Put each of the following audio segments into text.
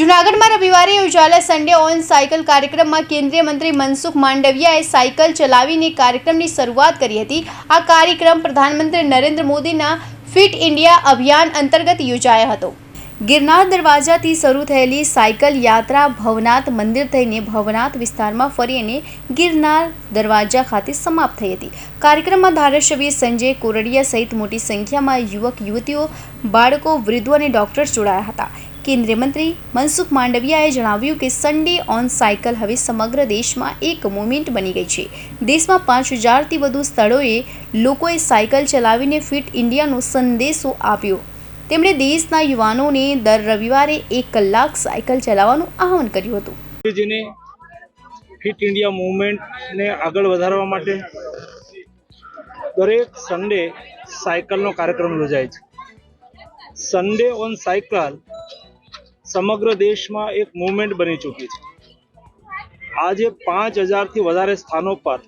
જૂનાગઢમાં રવિવારે યોજાયેલા સન્ડે ઓન સાયકલ કાર્યક્રમમાં કેન્દ્રીય મંત્રી મનસુખ માંડવિયાએ સાયકલ ચલાવીને કાર્યક્રમની શરૂઆત કરી હતી. આ કાર્યક્રમ પ્રધાનમંત્રી નરેન્દ્ર મોદીના ફિટ ઇન્ડિયા અભિયાન અંતર્ગત યોજાયો હતો. ગિરનાર દરવાજાથી શરૂ થયેલી સાયકલ યાત્રા ભવનાથ મંદિર થઈને ભવનાથ વિસ્તારમાં ફરી અને ગિરનાર દરવાજા ખાતે સમાપ્ત થઈ હતી. કાર્યક્રમમાં ધારાસભ્ય સંજય કોરડિયા સહિત મોટી સંખ્યામાં યુવક, યુવતીઓ, બાળકો, વૃદ્ધો અને ડોક્ટર્સ જોડાયા હતા. કેન્દ્રીય મંત્રી મનસુખ માંડવિયાએ જણાવ્યું કે સન્ડે ઓન સાયકલ હવે સમગ્ર દેશમાં એક મુવમેન્ટ બની ગઈ છે. દેશમાં પાંચ હજારથી વધુ સ્થળોએ લોકોએ સાયકલ ચલાવીને ફિટ ઇન્ડિયાનો સંદેશો આપ્યો. તેમણે દેશના યુવાનોને દર રવિવારે એક કલાક સાયકલ ચલાવવાનું આહવાન કર્યું હતું. ફિટ ઇન્ડિયા મુવમેન્ટને આગળ વધારવા માટે દરેક સન્ડે સાયકલનો કાર્યક્રમ યોજાય છે. સન્ડે ઓન સાયકલ સમગ્ર દેશમાં એક મૂવમેન્ટ બની ચૂકી છે. આજે પાંચ હજારથી વધારે સ્થાનો પર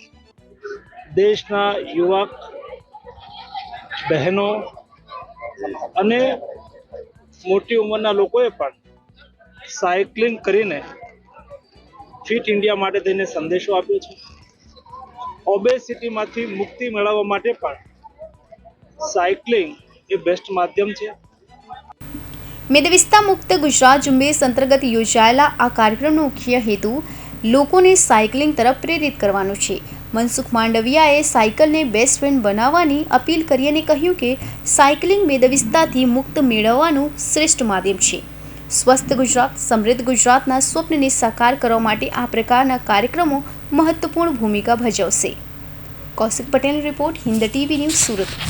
દેશના યુવક, બહેનો અને મોટી ઉંમરના લોકોએ પણ સાયકલિંગ કરીને ફિટ ઇન્ડિયા માટે તેને સંદેશો આપ્યો છે. ઓબેસિટીમાંથી મુક્તિ મેળવવા માટે પણ સાયકલિંગ એ બેસ્ટ માધ્યમ છે. મેદવિસ્તા મુક્ત ગુજરાત ઝુંબેશ અંતર્ગત યોજાયેલા આ કાર્યક્રમનો મુખ્ય હેતુ લોકોને સાયકલિંગ તરફ પ્રેરિત કરવાનો છે. મનસુખ માંડવિયાએ સાયકલને બેસ્ટ ફ્રેન્ડ બનાવવાની અપીલ કરી અને કહ્યું કે સાયકલિંગ મેદવિસ્તાથી મુક્ત મેળવવાનું શ્રેષ્ઠ માધ્યમ છે. સ્વસ્થ ગુજરાત, સમૃદ્ધ ગુજરાતના સ્વપ્નને સાકાર કરવા માટે આ પ્રકારના કાર્યક્રમો મહત્વપૂર્ણ ભૂમિકા ભજવશે. Kaushik Patel report Hind TV news Surat.